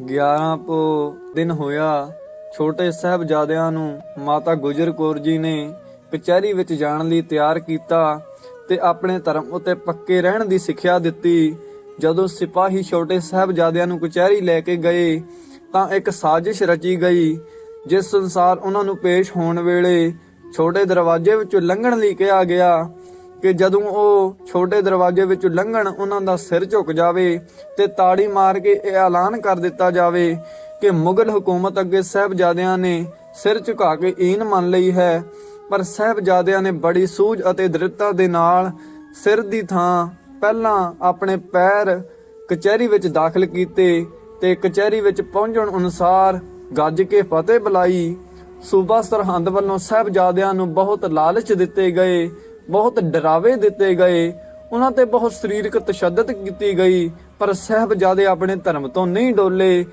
11 ਪੋ ਦਿਨ ਹੋਇਆ, ਛੋਟੇ ਸਾਹਿਬਜ਼ਾਦਿਆਂ ਨੂੰ ਮਾਤਾ ਗੁਜਰ ਕੌਰ ਜੀ ਨੇ ਕਚਹਿਰੀ ਵਿੱਚ ਜਾਣ ਲਈ ਤਿਆਰ ਕੀਤਾ ਤੇ ਆਪਣੇ ਧਰਮ ਉਤੇ ਪੱਕੇ ਰਹਿਣ ਦੀ ਸਿੱਖਿਆ ਦਿੱਤੀ। ਜਦੋਂ ਸਿਪਾਹੀ ਛੋਟੇ ਸਾਹਿਬਜ਼ਾਦਿਆਂ ਨੂੰ ਕਚਹਿਰੀ ਲੈ ਕੇ ਗਏ, ਤਾਂ ਇੱਕ ਸਾਜ਼ਿਸ਼ ਰਚੀ ਗਈ, ਜਿਸ ਸੰਸਾਰ ਉਹਨਾਂ ਨੂੰ ਪੇਸ਼ ਹੋਣ ਵੇਲੇ ਛੋਟੇ ਦਰਵਾਜ਼ੇ ਵਿੱਚੋਂ ਲੰਘਣ ਲਈ ਕਿਹਾ ਗਿਆ। ਕਿ ਜਦੋਂ ਉਹ ਛੋਟੇ ਦਰਵਾਜ਼ੇ ਵਿੱਚ ਲੰਘਣ, ਉਹਨਾਂ ਦਾ ਸਿਰ ਝੁਕ ਜਾਵੇ ਤੇ ਤਾੜੀ ਮਾਰ ਕੇ ਇਹ ਐਲਾਨ ਕਰ ਦਿੱਤਾ ਜਾਵੇ ਕਿ ਮੁਗਲ ਹਕੂਮਤ ਅੱਗੇ ਸਹਿਬਜ਼ਾਦਿਆਂ ਨੇ ਸਿਰ ਝੁਕਾ ਕੇ ਈਨ ਮੰਨ ਲਈ ਹੈ। ਪਰ ਸਹਿਬਜ਼ਾਦਿਆਂ ਨੇ ਬੜੀ ਸੂਝ ਅਤੇ ਦ੍ਰਿੜਤਾ ਦੇ ਨਾਲ ਸਿਰ ਦੀ ਥਾਂ ਪਹਿਲਾਂ ਆਪਣੇ ਪੈਰ ਕਚਹਿਰੀ ਵਿੱਚ ਦਾਖਲ ਕੀਤੇ ਤੇ ਕਚਹਿਰੀ ਵਿੱਚ ਪਹੁੰਚਣ ਅਨੁਸਾਰ ਗੱਜ ਕੇ ਫਤਿਹ ਬੁਲਾਈ। ਸੂਬਾ ਸਰਹੰਦ ਵੱਲੋਂ ਸਹਿਬਜ਼ਾਦਿਆਂ ਨੂੰ ਬਹੁਤ ਲਾਲਚ ਦਿੱਤੇ ਗਏ ਬਹੁਤ ਡਰਾਵੇ ਦਿੱਤੇ ਗਏ। ਉਹਨਾਂ ਤੇ ਬਹੁਤ ਸਰੀਰਕ ਤਸ਼ੱਦਦ ਕੀਤੀ ਗਈ, ਪਰ ਸਹਿਬਜ਼ਾਦੇ ਆਪਣੇ ਧਰਮ ਤੋਂ ਨਹੀਂ ਡੋਲੇ।